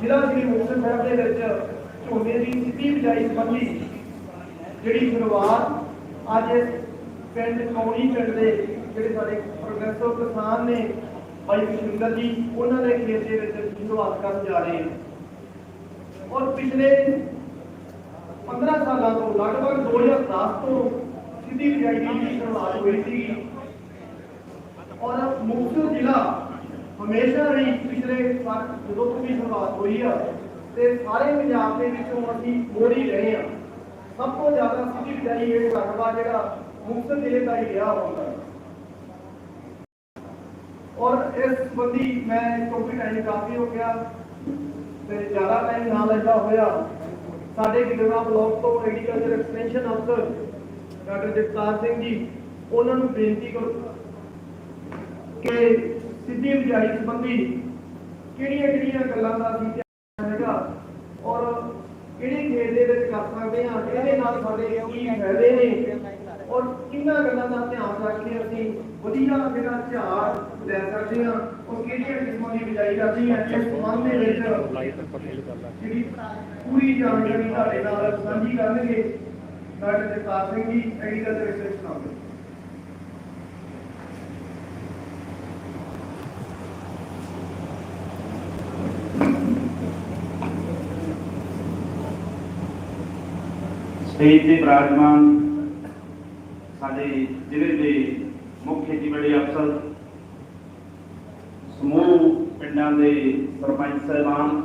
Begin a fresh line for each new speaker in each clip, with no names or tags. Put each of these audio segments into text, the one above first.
ਜ਼ਿਲ੍ਹਾ ਸ੍ਰੀ ਮੁਕਤਸਰ ਸਾਹਿਬ ਦੇ ਵਿੱਚ ਝੋਨੇ ਦੀ ਸਿੱਧੀ ਬਿਜਾਈ ਸੰਬੰਧੀ ਜਿਹੜੀ ਸ਼ੁਰੂਆਤ ਅੱਜ ਪਿੰਡ ਕੌਣੀ ਪਿੰਡ ਦੇ ਜਿਹੜੇ ਸਾਡੇ ਪ੍ਰੋਫੈਸਰ ਕਿਸਾਨ ਨੇ ਭਾਈ ਵਿਸ਼ਿੰਦਰ ਜੀ, ਉਹਨਾਂ ਦੇ ਖੇਤ ਦੇ ਵਿੱਚ ਸ਼ੁਰੂਆਤ ਕਰਨ ਜਾ ਰਹੇ ਹਾਂ। ਔਰ ਪਿਛਲੇ 15 ਸਾਲਾਂ ਤੋਂ, ਲਗਭਗ 2010 ਤੋਂ ਸਿੱਧੀ ਬਿਜਾਈ ਦੀ ਸ਼ੁਰੂਆਤ ਹੋਈ ਸੀ ਔਰ ਮੁਕਤਸਰ ਜ਼ਿਲ੍ਹਾ ਹਮੇਸ਼ਾ ਹੀ ਪਿਛਲੇ ਸਾਲ ਜਦੋਂ ਤੋਂ ਵੀ ਸ਼ੁਰੂਆਤ ਹੋਈ ਆ ਤੇ ਸਾਰੇ ਪੰਜਾਬ ਦੇ ਵਿੱਚੋਂ ਅਸੀਂ ਮੋੜੀ ਰਹੇ ਆ। ਸਭ ਤੋਂ ਜ਼ਿਆਦਾ ਸਿੱਧੀ ਬਿਜਾਈ ਇਹ ਰਕਬਾ ਜਿਹੜਾ ਮੁਕਤਸਰ ਜ਼ਿਲ੍ਹੇ ਦਾ ਹੀ ਰਿਹਾ ਹੁੰਦਾ ਔਰ ਇਸ ਸੰਬੰਧੀ ਮੈਂ ਕਿਉਂਕਿ ਟਾਈਮ ਕਾਫੀ ਹੋ ਗਿਆ ਤੇ ਜ਼ਿਆਦਾ ਟਾਈਮ ਨਾ ਲੈਂਦਾ ਹੋਇਆ, ਸਾਡੇ ਗਿੱਦੜਵਾ ਬਲਾਕ ਤੋਂ ਐਗਰੀਕਲਚਰ ਐਕਸਟੈਂਸ਼ਨ ਅਫਸਰ ਡਾਕਟਰ ਜਗਤਾਰ ਸਿੰਘ ਜੀ, ਉਹਨਾਂ ਨੂੰ ਬੇਨਤੀ ਕਰੋ ਕਿ ਸਿੱਧੀ ਬਿਜਾਈ ਸੰਬੰਧੀ ਕਿਹੜੀਆਂ ਕਿਹੜੀਆਂ ਗੱਲਾਂ ਦਾ ਅਸੀਂ ਧਿਆਨ ਹੈਗਾ ਔਰ ਕਿਹੜੀ ਖੇਤ ਦੇ ਵਿੱਚ ਕਰ ਸਕਦੇ ਹਾਂ ਇਹਦੇ ਨਾਲ ਸਾਡੇ ਕੀ ਫਾਇਦੇ ਨੇ ਔਰ ਕਿੰਨਾ ਗੱਲਾਂ ਦਾ ਧਿਆਨ ਰੱਖ ਕੇ ਅਸੀਂ, ਵਧੀਆ ਜਿਹੜਾ ਝਾੜ ਲੈ ਸਕਦੇ ਹਾਂ, ਔਰ ਕਿਹੜੀਆਂ ਕਿਸਮਾਂ ਦੀ ਬਿਜਾਈ ਕਰਨੀ ਹੈ, ਇਸ ਸੰਬੰਧ ਦੇ ਵਿੱਚ ਜਿਹੜੀ ਪੂਰੀ ਜਾਣਕਾਰੀ ਤੁਹਾਡੇ ਨਾਲ ਸਾਂਝੀ ਕਰਨਗੇ ਡਾਕਟਰ ਜਗਤਾਰ ਸਿੰਘ ਜੀ ਐਗਰੀਕਲਚਰ ਐਕਸਟੈਂਸ਼ਨ ਅਫਸਰ
ਸਟੇਜ ਤੇ ਬਿਰਾਜਮਾਨ ਸਾਡੇ ਜ਼ਿਲ੍ਹੇ ਦੇ ਮੁੱਖ ਖੇਤੀਬਾੜੀ ਅਫਸਰ, ਸਮੂਹ ਪਿੰਡਾਂ ਦੇ ਸਰਪੰਚ ਸਾਹਿਬਾਨ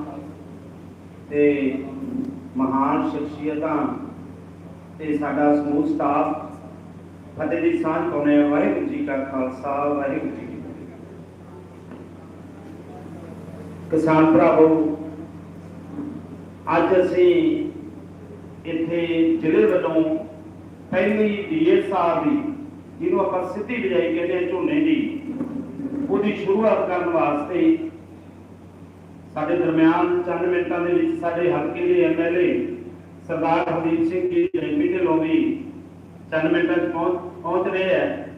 ਤੇ ਮਹਾਨ ਸ਼ਖਸੀਅਤਾਂ ਤੇ ਸਾਡਾ ਸਮੂਹ ਸਟਾਫ ਫਤਿਹ ਦੀ ਸਾਂਝ ਪਾਉਣੇ ਆ। ਵਾਹਿਗੁਰੂ ਜੀ ਕਾ ਖਾਲਸਾ, ਵਾਹਿਗੁਰੂ ਜੀ ਕੀ ਫਤਿਹ ਕਿਸਾਨ ਭਰਾਵੋ, ਅੱਜ ਅਸੀਂ ਇੱਥੇ ਜ਼ਿਲ੍ਹੇ ਵੱਲੋਂ ਪਹਿਲੀ ਡੀਐਸਆਰ ਦੀ, ਜਿਹਨੂੰ ਆਪਾਂ ਸਿੱਧੀ ਬਿਜਾਈ ਕਹਿੰਦੇ ਆ ਝੋਨੇ ਦੀ, ਉਹਦੀ ਸ਼ੁਰੂਆਤ ਕਰਨ ਵਾਸਤੇ ਸਾਡੇ ਦਰਮਿਆਨ ਚੰਦ ਮਿੰਟਾਂ ਦੇ ਵਿੱਚ ਸਾਡੇ ਹਲਕੇ ਦੇ ਐਮਐਲਏ ਸਰਦਾਰ ਹਰਦੀਪ ਸਿੰਘ ਜੀ, ਜੈਪੀ ਢਿੱਲੋਂ ਵੀ ਚੰਦ ਮਿੰਟਾਂ 'ਚ ਪਹੁੰਚ ਪਹੁੰਚ ਰਹੇ ਹੈ।